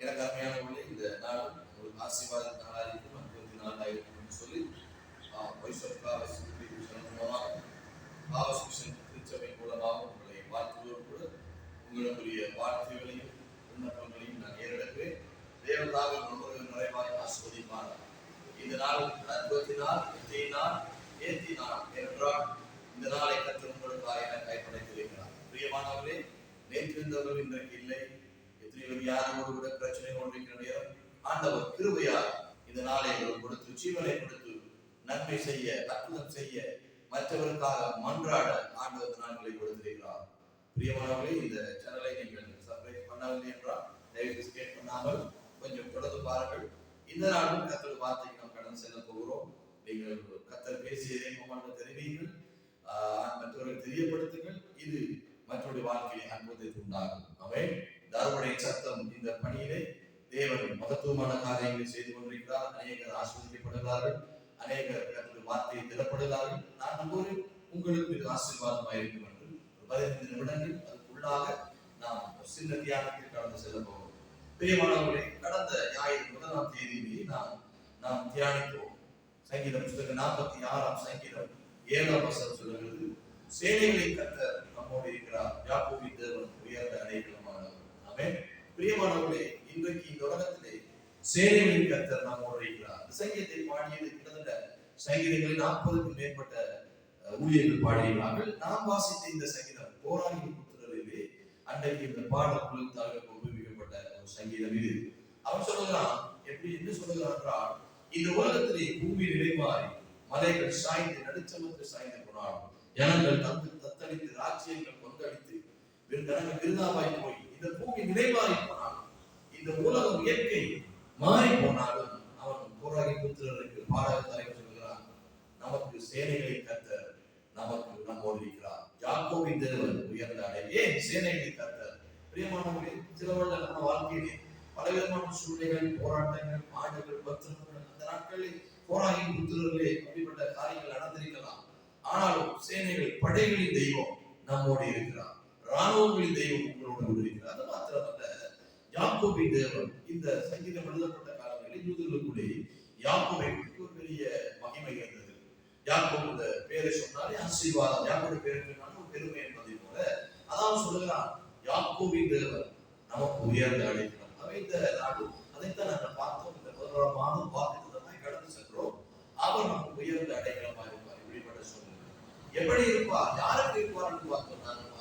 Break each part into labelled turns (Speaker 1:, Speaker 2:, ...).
Speaker 1: எனக்கு அருமையான அருமையானவர்களே இந்த நாள் உங்களுக்கு ஆசீர்வாத நாளாக இருக்கும் அற்புதத்தின் நாளாக இருக்கும்னு சொல்லி வைஸ்வர் காவஸ் மூலமாக மிஷன் திருச்சபை மூலமாக உங்களை வாழ்த்துவதோடு கூட உங்களுடைய வாழ்த்துகளையும் விண்ணப்பங்களையும் நான் ஏறெடுக்கிறேன். தேவதாக நண்பர்கள் நிறைவாக ஆஸ்வதிப்பார் இந்த நாள் அற்புதத்தினால் இன்றையினால் ஏற்றினார் என்றால் இந்த நாளை கற்று உங்களுக்காக என கைப்படைத்திருக்கிறார் பிரியமானவர்களே நேற்றிருந்தவர்கள் இன்றைக்கு இல்லை. யாரும் யாரோடு கூட பிரச்சனை கொண்டிருக்கிற நேரம் ஆண்டவர் கிருபையால் இந்த நாளை உங்களுக்கு கொடுத்து ஜீவனை கொடுத்து நன்மை செய்ய அற்புதம் செய்ய மற்றவருக்காக மன்றாட ஆண்டவர் நாட்களை கொடுத்திருக்கிறார். பிரியமானவர்களே இந்த சேனலை நீங்கள் சப்ஸ்கிரைப் பண்ணவில்லை என்றால் தயவு ஸ்கேட் பண்ணாமல் கொஞ்சம் தொடர்ந்து பாருங்கள். இந்த நாளும் கத்தர் வார்த்தைக்கு நாம் கடந்து செல்ல போகிறோம். நீங்கள் கத்தர் பேசியதை மொமெண்ட் தெரிவிங்கள் ஆஹ் மற்றவர்கள் தெரியப்படுத்துங்கள். இது மற்றொரு வாழ்க்கையை அற்புதத்தை உண்டாகும் அவை தருமுடைய சத்தம் இந்த பணியிலே தேவன் மகத்துவமான காரியங்களை செய்து கொண்டிருக்கிறார். அநேகர் ஆஸ்வதிக்கப்படுகிறார்கள் அநேகர் கத்தருடைய வார்த்தையை திறப்படுகிறார்கள். நான் நம்புகிறேன் உங்களுக்கு இது ஆசீர்வாதமாக இருக்கும் என்று. ஒரு பதினைந்து நிமிடங்கள் அதுக்குள்ளாக நாம் சின்ன தியானத்தில் கடந்து செல்ல போகிறோம். பிரியமானவர்களே கடந்த ஞாயிறு முதலாம் தேதியிலே நாம் நாம் தியானித்தோம். சங்கீதம் புத்தகம் நாற்பத்தி ஆறாம் சங்கீதம் ஏழாம் வசனம் சொல்லுகிறது. சேனைகளை கத்த நம்மோடு இருக்கிறார். யாக்கோபின் தேவன் உயர்ந்த அடைக்கலமானவர் பிரியமானவர்களே இன்றைக்கு இந்த உலகத்திலே சேனைகளின் கத்தர் நாம் இருக்கிறார் சங்கீதத்தை பாடியது கிட்டத்தட்ட சங்கீதங்களில் நாற்பதுக்கும் மேற்பட்ட ஊழியர்கள் பாடியிருக்கிறார்கள். நாம் வாசித்த இந்த சங்கீதம் போராடி புத்திரரிலே அன்றைக்கு இந்த பாடல் குழுத்தாக உபயோகிக்கப்பட்ட ஒரு சங்கீதம் இது. அவன் சொல்லுகிறான் எப்படி என்ன சொல்லுகிறான் என்றால் இந்த உலகத்திலே பூமி நிலைமாறி மலைகள் சாய்ந்து நடுச்சமத்து சாய்ந்து போனாலும் ஜனங்கள் தத்து தத்தளித்து ராஜ்யங்கள் கொந்தளித்து ஜனங்கள் விருதாவாய் போய் இந்த பூமி நிலைமாறி போனாலும் இந்த உலகம் இயற்கை மாறி போனாலும் அவன் போராகி புத்திரனுக்கு பாடக தலைவர் சொல்கிறான் நமக்கு சேனைகளை கத்த நமக்கு நம்மோடு இருக்கிறார். யாக்கோபின் தேவன் உயர்ந்த அடையே ஏன் சேனைகளை கத்த பிரியமானவர்களே சில நம்ம வாழ்க்கையிலே பலவிதமான சூழ்நிலைகள் போராட்டங்கள் மாடுகள் பத்திரங்கள் அந்த நாட்களில் போராகி புத்திரர்களே அப்படிப்பட்ட காரியங்கள் நடந்திருக்கலாம். ஆனாலும் சேனைகள் படைகளின் தெய்வம் நம்மோடு இருக்கிறார். ராணுவங்களின் தெய்வம் உங்களோடு இருக்கிறார் அது மாத்திரமல்ல யாக்கோபின் தேவன் இந்த சங்கீதம் எழுதப்பட்ட காலங்களில் யூதர்களுக்குள்ளே யாக்கோவை குறித்து ஒரு பெரிய மகிமை இருந்தது. யாக்கோபு இந்த பேரை சொன்னாலே ஆசீர்வாதம். யாக்கோட பேரை சொன்னாலும் ஒரு பெருமை என்பதை போல. அதான் சொல்லுகிறான் யாக்கோபின் தேவன் நமக்கு உயர்ந்த அழைக்கலாம் அவை இந்த நாடு அதைத்தான் நாங்கள் பார்த்தோம். இந்த முதல்வர மாதம் வாக்குத்தமாய் கடந்து சென்றோம். அவர் நமக்கு உயர்ந்த அடைக்கலமா இருப்பார். இப்படிப்பட்ட சூழ்நிலை. எப்படி இருப்பார்? யாருக்கு இருப்பார் என்று பார்த்தோம் நாங்கள்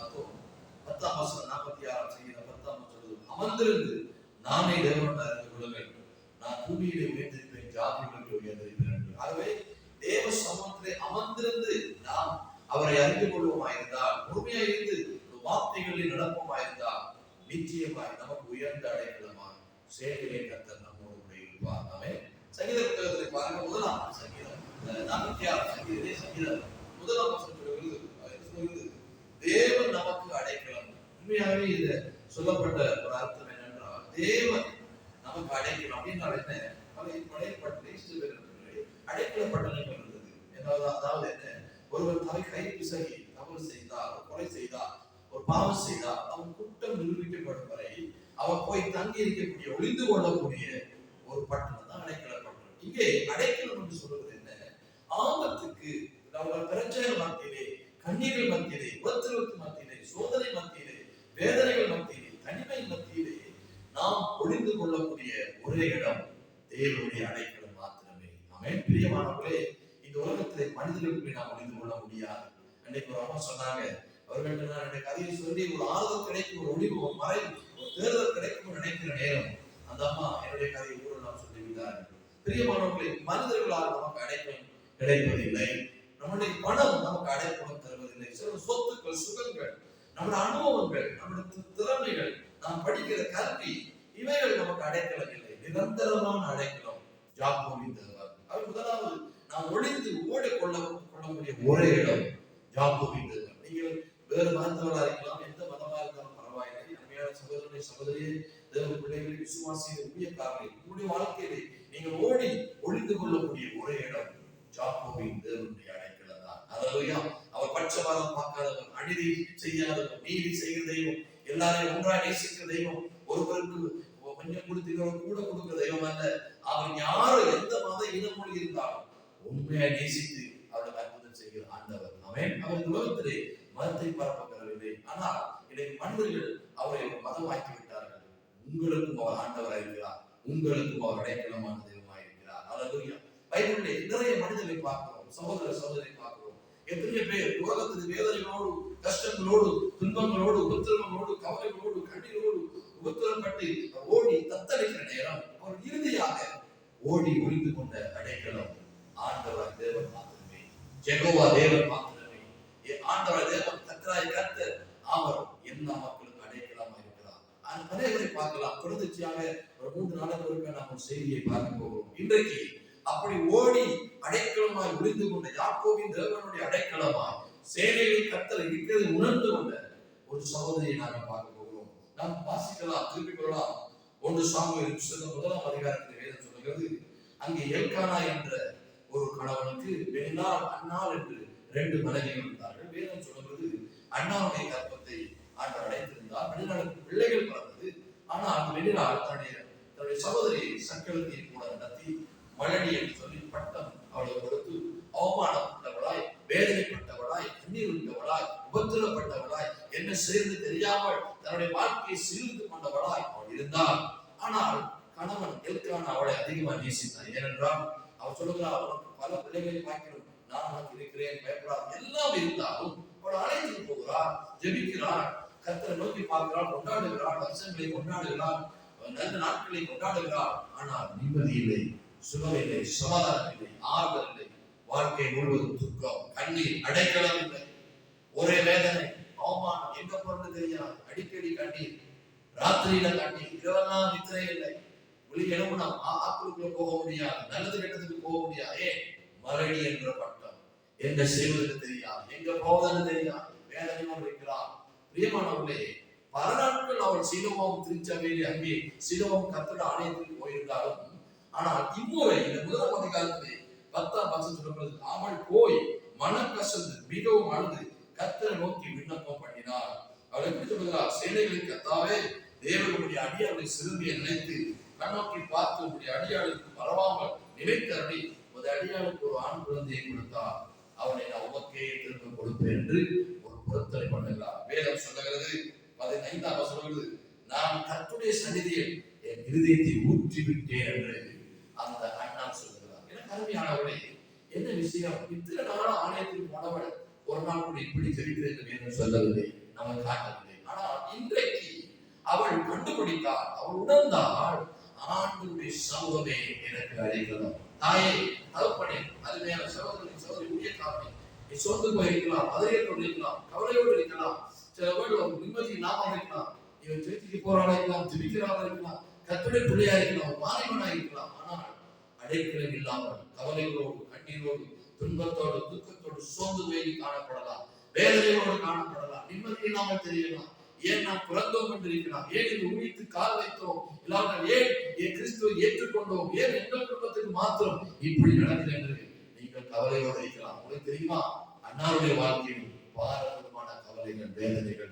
Speaker 1: பத்தாம் வசனம் நாற்பத்தி ஆறாம் செய்கிற பத்தாம் சொல்வது அமர்ந்திருந்து நானே தேவன் அறிந்து வேண்டும். நான் பூமியிலே உயர்ந்திருப்பேன் ஜாதிகளுக்கு உயர்ந்திருப்பேன் ஆகவே தேவ சமூகத்திலே அமர்ந்திருந்து நாம் அவரை அறிந்து கொள்வோமாயிருந்தால் பொறுமையாக இருந்து வார்த்தைகளில் நடப்போமாயிருந்தால் நிச்சயமாய் நமக்கு உயர்ந்த அடைக்கலமா சேவையை கத்த நம்மோடு கூட இருப்பார். நாமே சங்கீத புத்தகத்தை பாருங்க முதலாம் சங்கீதம். அஹ் நாற்பத்தி ஆறு சங்கீதத்தை சங்கீதம். முதலாம் சொல்லுகிறது தேவன் நமக்கு அடைக்கலம் உண்மையாகவே இது சொல்லப்பட்ட ஒரு அர்த்தம் என்னென்றால் தேவன் நமக்கு அடைக்கணும் அப்படின்றால் என்ன பழைய பழைய பட்டணை அடைக்கல இருந்தது. என்றாவது அதாவது என்ன? ஒருவர் தலை கை பிசகி தவறு செய்தார் ஒரு கொலை செய்தார் ஒரு பாவம் செய்தார் அவன் குற்றம் நிரூபிக்கப்படும் வரை அவன் போய் தங்கி இருக்கக்கூடிய ஒளிந்து கொள்ளக்கூடிய ஒரு பட்டணம் தான் அடைக்கல இங்கே அடைக்கலம் என்று சொல்வது என்ன? ஆபத்துக்கு நம்ம பிரச்சனை மத்தியிலே கண்ணீர்கள் மத்தியிலே உபத்திரவத்து மத்தியிலே சோதனை மத்தியிலே வேதனைகள் மத்தியிலே தனிமை மத்தியிலே நாம் ஒளிந்து கொள்ளக்கூடிய ஒரே இடம் தேவனுடைய அடைக்கலம் மாத்திரமே. அவன் பிரியமானவர்களே இந்த உலகத்திலே மனிதர்களுக்கு நாம் ஒளிந்து கொள்ள முடியாது. அன்னைக்கு ஒரு அம்மா சொன்னாங்க அவர்கள் நான் கதையை சொல்லி ஒரு ஆறுதல் கிடைக்கும் ஒரு ஒளிவு ஒரு மறை ஒரு தேர்தல் கிடைக்கும் நினைக்கிற நேரம் அந்த அம்மா என்னுடைய கதையை கூட நாம் சொல்லிவிட்டார். பிரியமானவர்களை மனிதர்களால் நமக்கு அடைக்கலம் கிடைப்பதில்லை. நம்முடைய பணம் நமக்கு அடைக்கலம் தருவதில்லை. சில சொத்துக்கள் சுகங்கள் நம்மளோட அனுபவங்கள் நம்மளோட திறமைகள் நாம் படிக்கிற கல்வி இவைகள் நமக்கு அடைக்கலம் இல்லை. நிரந்தரமான அடைக்கலம் ஜாக்கோவின் தேவர் அவர் முதலாவது நாம் ஒளிந்து ஓடி கொள்ள கொள்ளக்கூடிய ஒரே இடம் ஜாக்கோவின் தேவர் நீங்கள் வேறு மதத்தவர்களா இருக்கலாம் எந்த மதமா இருந்தாலும் பரவாயில்லை. நம்மையான சகோதரனை சகோதரியே தேவ பிள்ளைகளை விசுவாசி ஊழியக்காரர்கள் உங்களுடைய வாழ்க்கையிலே நீங்கள் ஓடி ஒளிந்து கொள்ளக்கூடிய ஒரே இடம் ஜாக்கோவின் தேவனுடைய அடைக்கலம். தான் அதுலயா அவர் பட்சபாதம் பார்க்காதவர் அநீதி செய்யாதவர் நீதி செய்கிற தெய்வம் எல்லாரையும் ஒன்றா நேசிக்கிற தெய்வம் ஒருவருக்கு கொஞ்சம் கொடுத்துக்கிறவன் கூட கொடுக்கிற தெய்வம் அல்ல. அவன் யாரு எந்த மத இனமொழி இருந்தாலும் உண்மையா நேசித்து அவருக்கு அற்புதம் செய்கிற ஆண்டவர். அவன் அவர் உலகத்திலே மதத்தை பரப்புகிறவில்லை ஆனால் இன்னைக்கு மனிதர்கள் அவரை மதமாக்கி விட்டார்கள். உங்களுக்கும் அவர் ஆண்டவராக இருக்கிறார். உங்களுக்கும் அவர் அடைக்கலமான தெய்வமாக இருக்கிறார். அல்லதுயா பைபிளிலே நிறைய மனிதர்களை பார்க்கிறோம் சகோதர சகோதரி பார்க்கிறோம். எத்தனை பேர் உலகத்தின் வேதனைகளோடு கஷ்டங்களோடு துன்பங்களோடு உபத்திரமங்களோடு கவலைகளோடு கண்ணீரோடு உபத்திரப்பட்டு ஓடி தத்தளிக்கிற நேரம். ஒரு இறுதியாக ஓடி ஒளிந்து கொண்ட அடைக்கலம். ஆண்டவர் தேவன் மாத்திரமே. ஜெகோவா தேவன் மாத்திரமே. ஆண்டவர் தேவன் கத்தராய் கத்த அவர் எல்லா மக்களுக்கு அடைக்கலமா இருக்கிறார். அந்த அநேகரை பார்க்கலாம். தொடர்ச்சியாக ஒரு மூன்று நாளுக்கு ஒருக்க நாம் செய்தியை பார்க்க போகிறோம். இன்றைக்கு அப்படி ஓடி அடைக்கலமாய் ஒளிந்து கொண்ட யாக்கோவின் தேவனுடைய அடைக்கலமாய் சேனையில் கத்தல் இருக்கிறது உணர்ந்து கொண்ட ஒரு சகோதரியை நாங்கள் பார்க்க போகிறோம். நாம் வாசிக்கலாம் திருப்பிக் கொள்ளலாம். ஒன்று சாமுவேல் புஸ்தகம் முதலாம் அதிகாரத்தில் வேதம் சொல்லுகிறது அங்கே எல்கானா என்ற ஒரு கணவனுக்கு பெண்ணால் அண்ணால் என்று ரெண்டு மனைவிகள் இருந்தார்கள். வேதம் சொல்லுகிறது அண்ணாவுடைய கற்பத்தை ஆண்டவர் அடைத்திருந்தார். வெளிநாளுக்கு பிள்ளைகள் பிறந்தது. ஆனால் அந்த வெளிநாள் தன்னுடைய தன்னுடைய சகோதரியை சக்கரத்தை அவள் இருந்தாள் ஆனால் கணவன் எல்கான அவளை அதிகமா நேசித்தான். ஏனென்றால் அவள் சொல்லுகிறாள் அவனுக்கு பல பிள்ளைகளை பார்க்கிறோம். நான் உனக்கு இருக்கிறேன் பயப்படாது. எல்லாம் இருந்தாலும் அவள் அழைத்து போகிறாள் ஜெபிக்கிறாள். கத்தரை நோக்கி பார்க்கிறாள் கொண்டாடுகிறாள் வருஷங்களை கொண்டாடுகிறாள் நல்ல நாட்களை கொண்டாடுகிறாள். ஆனால் நிம்மதி இல்லை சுகம் இல்லை சமாதானம் இல்லை ஆறுதல் இல்லை. வாழ்க்கை முழுவதும் துக்கம் கண்ணீர் அடைக்கலம் இல்லை. ஒரே வேதனை அவமானம் எங்க போறது தெரியாது. அடிக்கடி கண்ணீர் ராத்திரியில கண்ணீர் இரவெல்லாம் நித்திரை இல்லை. ஒளி எழுப்பினோம் ஆக்குக்குள்ள போக முடியாது நல்லது கெட்டதுக்கு போக முடியாது. ஏன் மரடி என்ற பட்டம். என்ன செய்வதற்கு தெரியாது எங்க போவதற்கு தெரியாது வேதனையோடு இருக்கிறார். பிரியமானவர்களே பல நாட்கள் அவள் சிலுவம் திருச்சபையில் அங்கே சிலுவம் கத்தட ஆலயத்துக்கு போயிருந்தாலும் ஆனால் இம்முறை இந்த முதலாம் அதிகாரத்திலே பத்தாம் வசனம் சொல்லப்படுது அவள் போய் மனக்கசந்து மிகவும் அழுது கத்தரை நோக்கி விண்ணப்பம் பண்ணினார். அவள் எப்படி சொல்லுகிறார்? சேனைகளின் கத்தாவே தேவனுடைய அடியாளை சிறுமியை நினைத்து கண்ணோக்கி பார்த்து உடைய அடியாளுக்கு பரவாமல் நினைத்தருளி ஒரு அடியாளுக்கு ஒரு ஆண் குழந்தையை கொடுத்தார் அவனை நான் உமக்கே திரும்ப கொடுப்பேன் என்று ஒரு பொருத்தனை பண்ணுகிறார். வேதம் சொல்லுகிறது பதினைந்தாம் சொல்லுகிறது நான் கத்துடைய சன்னிதியில் என் இருதயத்தை ஊற்றி விட்டேன் என்று அந்த அண்ணா சொல்லுகிறார். எனக்கு அருமையானவளே என்ன விஷயம்? இத்தனை நாள் ஆலயத்தில் போனவள் ஒரு நாள் கூட இப்படி ஜெபிக்கிறது என்று வேதம் சொல்லவில்லை. நம்ம காட்டவில்லை. அவள் கண்டுபிடித்தாள் அவள் உணர்ந்தாள் ஆண்டுடைய சமூகமே எனக்கு அழைக்கலாம் தாயே தகப்பனே அருமையான சகோதரி சகோதரி காரணம் நீ சோர்ந்து போயிருக்கலாம் அதிரையோடு இருக்கலாம் கவலையோடு இருக்கலாம். சில பேர் நிம்மதி இல்லாம இருக்கலாம். இவன் திருத்திக்கு போறாளா இருக்கலாம் ஜிபிக்கிறாளா இருக்கலாம் கத்துடைய பிள்ளையா இருக்கலாம் மாறிவனா இருக்கலாம். ஆனால் அடைக்கலம் இல்லாமல் கவலைகளோடு கண்ணீரோடு துன்பத்தோடு துக்கத்தோடு சோர்ந்து போய் காணப்படலாம் வேதனையோடு காணப்படலாம் நிம்மதி இல்லாமல் தெரியலாம். ஏன் நாம் பிறந்தோம் என்று இருக்கிறார்? ஏன் இது ஊழித்து கால் வைத்தோம்? இல்லாமல் ஏன் என் கிறிஸ்துவை ஏற்றுக்கொண்டோம்? ஏன் எங்கள் குடும்பத்துக்கு மாத்திரம் இப்படி நடக்கிறது என்று நீங்கள் கவலையோடு இருக்கலாம் உங்களுக்கு தெரியுமா? அண்ணாவுடைய வாழ்க்கையில் பாரதமான கவலைகள் வேதனைகள்.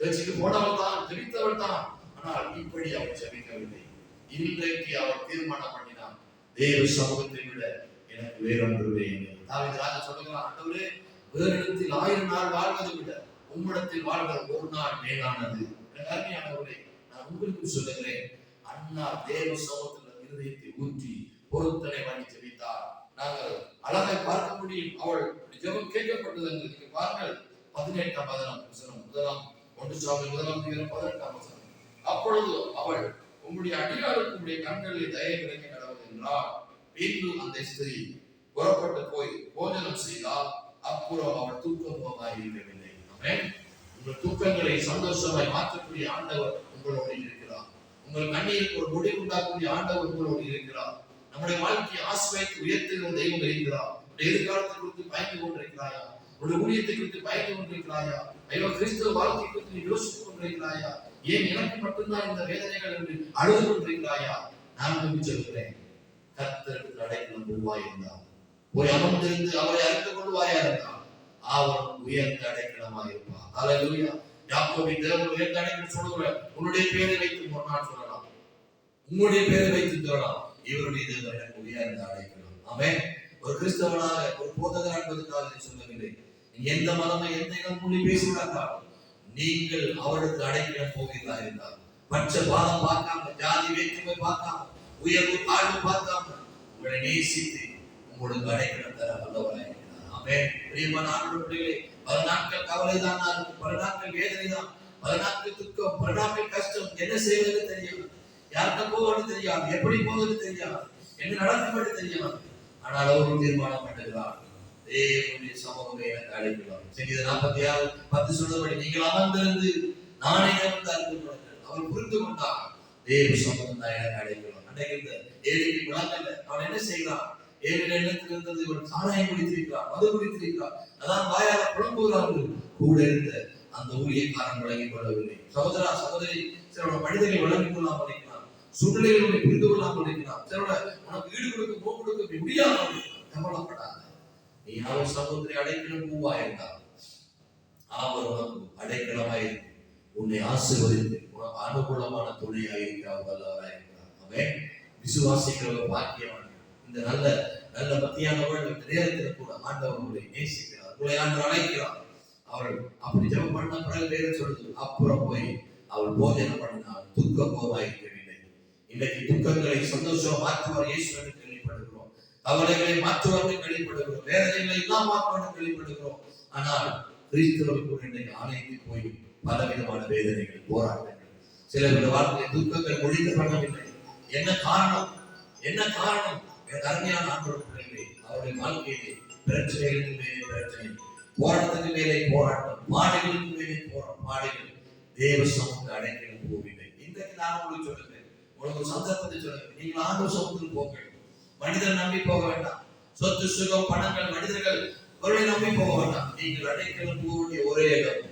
Speaker 1: சர்ச்சுக்கு போனவள் தான் ஜெபித்தவள் தான். ஆனால் இப்படி அவர் ஜெபிக்கவில்லை. இன்றைக்கு அவர் தீர்மானம் பண்ணினான் தேவ சமூகத்தை விட எனக்கு வேறொன்றுவே இல்லை. தாவீது ராஜா சொல்லுகிறான் ஆண்டவரே வேறிடத்தில் ஆயிரம் நாள் வாழ்வதை விட உம்மிடத்தில் வாழ்கிற ஒரு நாள் மேலானது. அருமையானவர்களே நான் உங்களுக்கு சொல்லுகிறேன் அண்ணா தேவ சமூகத்தில் இருதயத்தை ஊற்றி பொருத்தனை வாங்கி ஜெபித்தார். நாங்கள் அழகை பார்க்க முடியும். அவள் ஜெபம் கேட்கப்பட்டது என்று நீங்க பாருங்கள். பதினெட்டாம் பதினாம் வசனம் முதலாம் ஒன்று சாமி முதலாம் பதினெட்டாம் வசனம். அப்பொழுது அவள் உம்முடைய அடியாளுக்கு உடைய கண்களில் தயவு கிடைக்க கடவுள் என்றார். பின்பு அந்த ஸ்திரீ புறப்பட்டு போய் போஜனம் செய்தால் அப்புறம் அவள் தூக்கம் போகாய் இருக்கவில்லை. உங்கள் தூக்கங்களை சந்தோஷமாய் மாற்றக்கூடிய ஆண்டவர் உங்களோடு இருக்கிறார். உங்கள் கண்ணியில் ஒரு முடிவு உண்டாக்கக்கூடிய ஆண்டவர் உங்களோடு இருக்கிறார். நம்முடைய வாழ்க்கையை ஆசிரியத்து உயர்த்துகிற தெய்வம் இருக்கிறார். எதிர்காலத்தை குறித்து பயந்து கொண்டிருக்கிறாயா? உடைய ஊழியத்தை குறித்து பயந்து கொண்டிருக்கிறாயா? ஐயோ கிறிஸ்துவ வாழ்க்கை குறித்து நீ யோசித்துக் கொண்டிருக்கிறாயா? ஏன் எனக்கு மட்டும்தான் இந்த வேதனைகள் என்று அழுது கொண்டிருக்கிறாயா? நான் நம்பி சொல்கிறேன். கர்த்தருக்கு அடைக்கலம் உருவாயிருந்தார் போய் அமர்ந்திருந்து அவரை அறிந்து கொள்வாயா இருந்தார் அவன் உயர்ந்த அடைக்கலமாக இருப்பார். அல்லேலூயா யாக்கோபின் தேவன் உயர்ந்த அடைக்கலம் சொல்லுகிற உன்னுடைய பேரை வைத்து ஒரு சொல்லலாம். உங்களுடைய பேரை வைத்து சொல்லலாம். இவருடைய தேவன் எனக்கு உயர்ந்த அடைக்கலம். ஆமே ஒரு கிறிஸ்தவனாக ஒரு போதகர் என்பதற்காக இதை சொல்லவில்லை. எந்த மதமே எந்த இடம் மொழி பேசுகிறார்கள் நீங்கள் அவருக்கு அடைக்கலம் போகிறதா இருந்தால். பச்சை பாதம் பார்க்காம ஜாதி வேற்றுமை பார்க்காம உயர்வு தாழ்வு பார்க்காம உங்களை நேசித்து உங்களுக்கு அடைக்கலம் தர வல்லவராக இருக்கிறார் பிரியமான பல நாட்கள் கவலை தான் இருக்கும் பல நாட்கள் வேதனை தான் பல நாட்கள் துக்கம் பல நாட்கள் கஷ்டம். என்ன செய்வது தெரியாது யார்கிட்ட போவது தெரியாது எப்படி போவது தெரியாது என்ன நடக்கும் தெரியாது ஆனால் அவரும் தீர்மானம் பண்ணுகிறார் தேவனுடைய சமூகமே எனக்கு அழைக்கலாம் சங்கீத நாற்பத்தி ஆறு பத்து சொல்றபடி நீங்கள் அமர்ந்திருந்து நானே வந்து அறிந்து அவர் புரிந்து கொண்டார். தேவ சமூகம் தான் எனக்கு அழைக்கலாம் அன்றைக்கு இந்த ஏழைக்கு அவன் என்ன செய்கிறான் ஏழு எண்ணத்தில் இருந்தது. இவன் சாராயம் குடித்திருக்கிறான் மது குடித்திருக்கிறான் அதான் வாயால புலம்புகிறார்கள் கூட இருந்த அந்த ஊழியக்காரன் வழங்கிக் கொள்ளவில்லை. சகோதரா சகோதரி சிலரோட மனிதர்கள் வழங்கிக் கொள்ளாமல் இருக்கிறான் சூழ்நிலைகள் உன்னை புரிந்து கொள்ளாமல் இருக்கிறான் சிலரோட உனக்கு ஈடு கொடுக்க போ கொடுக்க முடியாமல் கவலைப்படாத. நீ யாரும் சகோதரி அடைக்கலம் பூவா இருந்தால் அவர் உனக்கு அடைக்கலமாயிருக்கு உன்னை ஆசிர்வதித்து உனக்கு அனுகூலமான துணையாக துணையாயிருக்க வல்லவராயிருக்கிறார் அவன் விசுவாசிக்கிறவங்க பாக்கியவான். இந்த நல்ல நல்ல பக்தியானவர்கள் நேரத்தில் கூட ஆண்டவர் உங்களை நேசிக்கிறார். உங்களை ஆண்டு அழைக்கிறார். அவர்கள் அப்படி ஜெபம் பண்ண பிறகு வேற சொல்லுது அப்புறம் போய் அவள் போஜனம் பண்ணினால் துக்க போவாயிருக்கவில்லை இன்னைக்கு துக்கங்களை சந்தோஷமா மாற்றுவார் இயேசு என்று கேள்விப்படுகிறோம். கவலைகளை மாற்றுவார்கள் கேள்விப்படுகிறோம். வேதனைகளை எல்லாம் மாற்றுவார்கள் கேள்விப்படுகிறோம். ஆனால் கிறிஸ்துவர்கள் கூட இன்றைக்கு ஆலயத்தில் போய் பலவிதமான வேதனைகள் போராட்டங்கள் சிலருடைய வாழ்க்கையை துக்கங்கள் ஒழித்து பண்ணவில்லை என்ன காரணம்? என்ன காரணம்? அருமையான ஆண்டவர் பிள்ளைகளே அவருடைய வாழ்க்கையிலே பிரச்சனைகளுக்கு மேலே பிரச்சனை போராட்டத்துக்கு மேலே போராட்டம் பாடைகளுக்கு மேலே போராட்டம் பாடைகள். தேவ சமூக அடைக்கிற போவீங்க இன்றைக்கு நான் உங்களுக்கு சொல்லுகிறேன். உங்களுக்கு சந்தர்ப்பத்தை சொல்லுங்க நீங்கள் ஆண்டு சமூகத்தில் போங்கள். மனிதர் நம்பி போக வேண்டாம். சொத்து சுகம் பணங்கள் மனிதர்கள் அவர்களை நம்பி போக வேண்டாம். நீங்கள் அடைக்கலம் போகக்கூடிய ஒரே இடம்.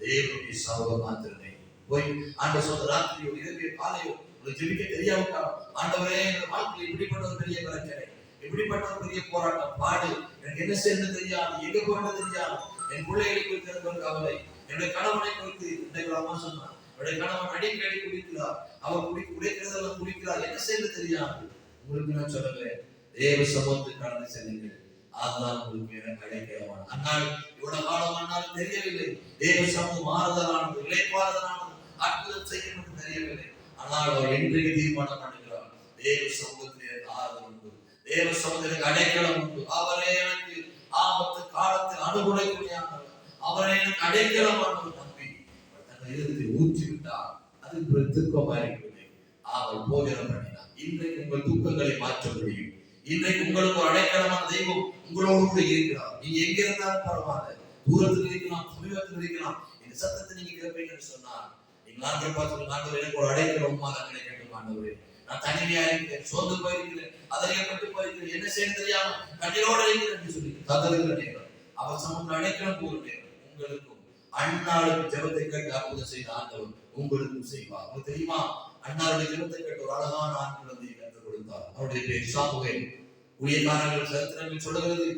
Speaker 1: தேவனுடைய சமூக மாத்திரமே போய் ஆண்டு சொந்த ராத்திரியோ இரவியோ காலையோ உங்களுக்கு ஜெபிக்க தெரியாவிட்டால் ஆண்டவரே என் வாழ்க்கையில் இப்படிப்பட்ட ஒரு பெரிய பிரச்சனை இப்படிப்பட்ட ஒரு பெரிய போராட்டம் பாடு. எனக்கு என்ன செய்யணும் தெரியாது எங்க போறது தெரியாது. என் பிள்ளைகளை குறித்து எனக்கு ஒரு கவலை என்னுடைய கணவனை குறித்து இன்றைக்கு அம்மா சொன்னார். என்னுடைய கணவன் அடிக்கடி குடிக்கிறார். அவர் குடி குடிக்கிறதெல்லாம் குடிக்கிறார். என்ன செய்யறது தெரியாது. உங்களுக்கு நான் சொல்லுகிறேன் தேவ சமூகத்தை கடந்து செல்லுங்கள். அதுதான் உங்களுக்கு எனக்கு அடைக்கிறவான் ஆனால் இவ்வளவு காலம் ஆனாலும் தெரியவில்லை. தேவ சமூகம் மாறுதலானது இழைப்பாறுதலானது அற்புதம் செய்யணும் தெரியவில்லை. ஆனால் அவர் இன்றைக்கு தீர்மானம் பண்ணுகிறார் தேவ சமூகத்திலே ஆதரவு உண்டு. தேவ சமூகத்திற்கு அடைக்கலம் உண்டு. அவரே எனக்கு ஆபத்து காலத்தில் அனுகூலக்கூடியவர். அவரை எனக்கு அடைக்கலமானவர் நம்பி தன்னை இதயத்தில் ஊற்றி விட்டார் அது துக்கமா இருக்கவில்லை அவர் போஜனம் பண்ணினார் இன்றைக்கு உங்கள் துக்கங்களை மாற்ற முடியும். இன்றைக்கு உங்களுக்கு ஒரு அடைக்கலமான தெய்வம் உங்களோடு கூட இருக்கிறார். நீங்க எங்க இருந்தாலும் பரவாயில்ல. தூரத்தில் இருக்கலாம் சமீபத்தில் இருக்கலாம். இந்த சத்தத்தை நீங்க கேட்பீங்கன்னு சொன்னார் நீங்கள் ஆண்டு பார்த்து ஆண்டவர் எனக்கு ஒரு அடைக்கலம் அதை கிடைக்கட்டும் ஆண்டவரே நான் தனிமையா இருக்கிறேன் சோர்ந்து போயிருக்கிறேன் அதறியப்பட்டு போயிருக்கிறேன் என்ன செய்ய தெரியாம கண்ணீரோட இருக்கிறேன் சொல்லி கதறுகிற நேரம் அவர் சமூக அடைக்கலம் போகிறேன் உங்களுக்கும் அண்ணாளுக்கு ஜபத்தை கேட்டு அற்புதம் செய்த ஆண்டவர் உங்களுக்கும் செய்வார். உங்களுக்கு தெரியுமா? அண்ணாருடைய ஜபத்தை கேட்டு ஒரு அழகான ஆண் குழந்தையை கற்றுக் கொடுத்தார். அவருடைய பேர் சாமுவேல் ஊழியக்காரர்கள் சரித்திரங்கள் சொல்லுகிறது.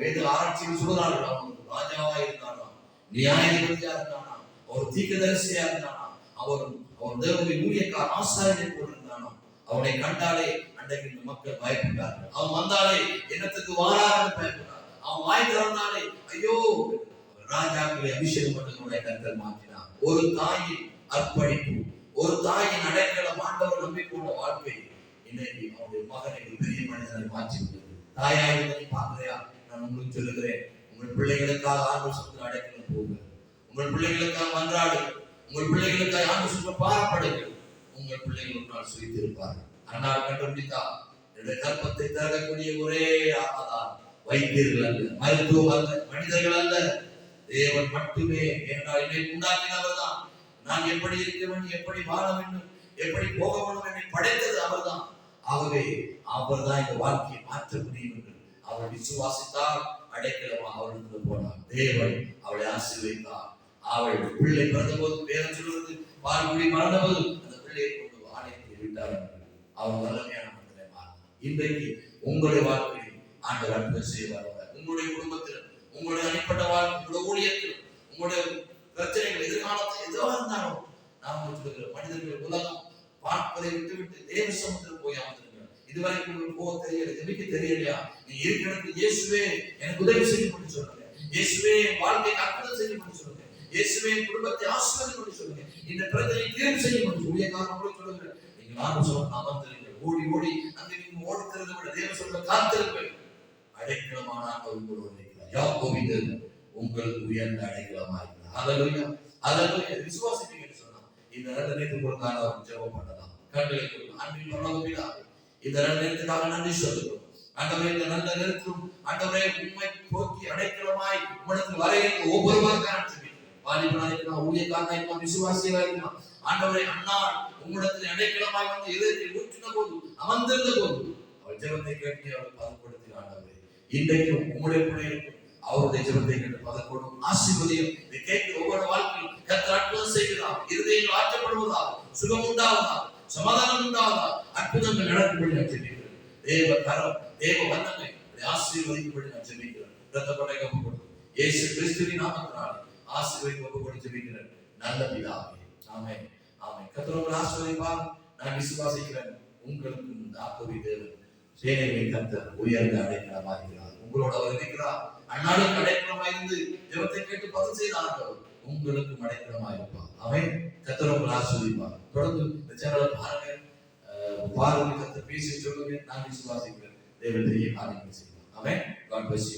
Speaker 1: வேத ஆராய்ச்சியில் சொல்கிறார்கள் அவன் ராஜாவா இருந்தானா நியாயாதிபதியா இருந்தானா ஒரு தீக்கதரிசியா இருந்தானா அவன் அவன் தேவனுடைய ஊழியக்கார ஆசாரியனை போட்டிருந்தானோ அவனை கண்டாலே அன்றைக்கு இந்த மக்கள் பயப்பட்டார்கள். அவன் வந்தாலே என்னத்துக்கு வாராக பயப்பட்டார். அவன் வாய் திறந்தாலே ஐயோ! ராஜாக்களை அபிஷேகம் பண்ணக்கூடிய கண்கள் மாற்றினான் ஒரு தாயின் அர்ப்பணிப்பு ஒரு தாயின் அடைக்கலம் ஆண்டவர் நம்பிக்கொண்ட வாழ்க்கை இன்னைக்கு அவனுடைய மகனை ஒரு பெரிய மனிதனை மாற்றிவிட்டது. தாயாக இருந்ததை பார்க்கலையா நான் உங்களுக்கு சொல்லுகிறேன். உங்கள் பிள்ளைகளுக்காக ஆண்டு சொத்து அடைக்கலம் போங்க உங்கள் பிள்ளைகளுக்காக மன்றாடு உங்கள் பிள்ளைகளுக்காக ஆண்டு சொத்து பாரப்படுங்கள். உங்கள் பிள்ளைகள் ஒரு நாள் சுவித்திருப்பார்கள். அண்ணால் கண்டுபிடித்தா என்னுடைய கற்பத்தை தரக்கூடிய ஒரே ஆத்மாதான். வைத்தியர்கள் அல்ல மருத்துவம் அல்ல மனிதர்கள் அல்ல. தேவன் மட்டுமே என்றால் என்னை உண்டாக்கினவர் தான் நான் எப்படி இருக்க வேண்டும் எப்படி வாழ வேண்டும் எப்படி போக வேண்டும் என்னை படைத்தது அவர்தான். ஆகவே அவர்தான் இந்த வாழ்க்கையை மாற்ற முடியும் என்று அவள் விசுவாசித்தால் அடைக்கலமாக அவளுக்கு போனார். தேவன் அவளை ஆசீர்வைத்தார் அவள் பிள்ளை பிறந்தபோது பேரன் சொல்வது பால்குடி மறந்தபோது. அந்த பிள்ளையை கொண்டு ஆணையத்தை விட்டார் அவர் வல்லமையான மக்களை மாறினார் இன்றைக்கு உங்களுடைய வாழ்க்கையில் ஆண்டவர் அற்புதம் செய்வார் உங்களுடைய குடும்பத்தில் உங்களுடைய தனிப்பட்ட வாழ்க்கை உங்களுடைய ஊழியத்தில் உங்களுடைய பிரச்சனைகள் எதிர்காலத்தில் எதுவாக இருந்தாலும் நாம் சொல்லுகிற மனிதர்கள் உலகம் பார்ப்பதை விட்டு விட்டு தேவ சமுத்திரம் போய் அமர்ந்திருக்கிறார். இதுவரைக்கும் உங்களுக்கு போக தெரியல ஜெபிக்க தெரியலையா நீ இருக்கிறது இயேசுவே எனக்கு உதவி செய்யும் சொல்றேன் சொல்லுங்க இயேசுவே என் வாழ்க்கைக்கு அற்புதம் செய்யும் இயேசுவே குடும்பத்தை ஆசீர்வதிக்கும் என்று சொல்லுங்க. இந்த பிரச்சனை தீர்வு செய்யும் என்று ஊழியக்காரன் கூட சொல்லுங்க. நீங்க நானும் சொல்ல அமர்ந்திருங்க ஓடி ஓடி அங்கே நீங்க ஓடுகிறதை விட தேவ சொல்ல காத்திருப்பேன் அடைக்கலமான உங்களோடு இருக்கிறார். யா கோவிந்த உங்கள் உயர்ந்த அடைக்கலமா இருக்கிறார். ஹalleluya ஹalleluya விசுவாசிப்பீங்க சொன்னா இந்த ரெண்டு நேரத்துக்கு ஒரு நாள் அவர் ஜெபம் பண்ணலாம். கண்களை கொடுக்கும் அன்பின் பரலோகப்பிதாவே இந்த ரெண்டு நேரத்துக்காக நன்றி சொல்லுகிறோம். ஆண்டவரே இந்த நல்ல நேரத்திலும் ஆண்டவரே உண்மை போக்கி அடைக்கலமாய் உம்மிடத்தில் வரையில் ஒவ்வொருவருக்கான வாலிபனா இருக்கலாம் ஊழியக்காரனா இருக்கலாம் விசுவாசியா இருக்கலாம் ஆண்டவரே அண்ணா உம்மிடத்தில் அடைக்கலமாய் வந்து இதயத்தில் ஊற்றின போது அமர்ந்திருந்த போது அவர் ஜெபத்தை கேட்டு அவர் பதப்படுத்தி ஆண்டவரே இன்றைக்கும் உம்முடைய கூட இருக்கும். அவருடைய ஜெபத்தை கேட்டு பதப்படும் ஆசீர்வதியும் இதை கேட்கிற ஒவ்வொரு வாழ்க்கையும் கர்த்தர் அற்புதம் செய்கிறார் இருதயம் ஆற்றப்படுவதா சுகம் உண்டாவதா சமாதானம் உண்டாவதா அற்புதங்கள் நடக்கும்படி நான் ஜெபிக்கிறேன். தேவ கரம் தேவ ஆசீர்வதிக்கும்படி நான் ஜெபிக்கிறேன். இயேசு கிறிஸ்துவின் நாமத்தினாலே. ஆசீர்வதிக்கு ஒப்புக்கொண்டு ஜெபிக்கிறேன் நல்ல பிதாவே. ஆமே ஆமே கர்த்தர் உங்களை நான் விசுவாசிக்கிறேன். உங்களுக்கும் இந்த ஆக்கவி தேவன் சேனைகளை கர்த்தர் உயர்ந்த அடைக்கலமாகிறார். உங்களோட அவர் இருக்கிறார். அண்ணாலும் அடைக்கலமாயிருந்து தேவத்தை கேட்டு பதில் செய்தார்கள். உங்களுக்கு உங்களுக்கும் அடைக்கலமாயிருப்பார். அவன் கத்தரோ உங்களை ஆசீர்வதிப்பார். தொடர்ந்து இந்த சேனலை பாருங்க பாருங்க கத்த பேசி சொல்லுங்க நான் விசுவாசிக்கிறேன். தேவன் தெரிய காரியங்கள் செய்வார். அவன் காட் பிளஸ்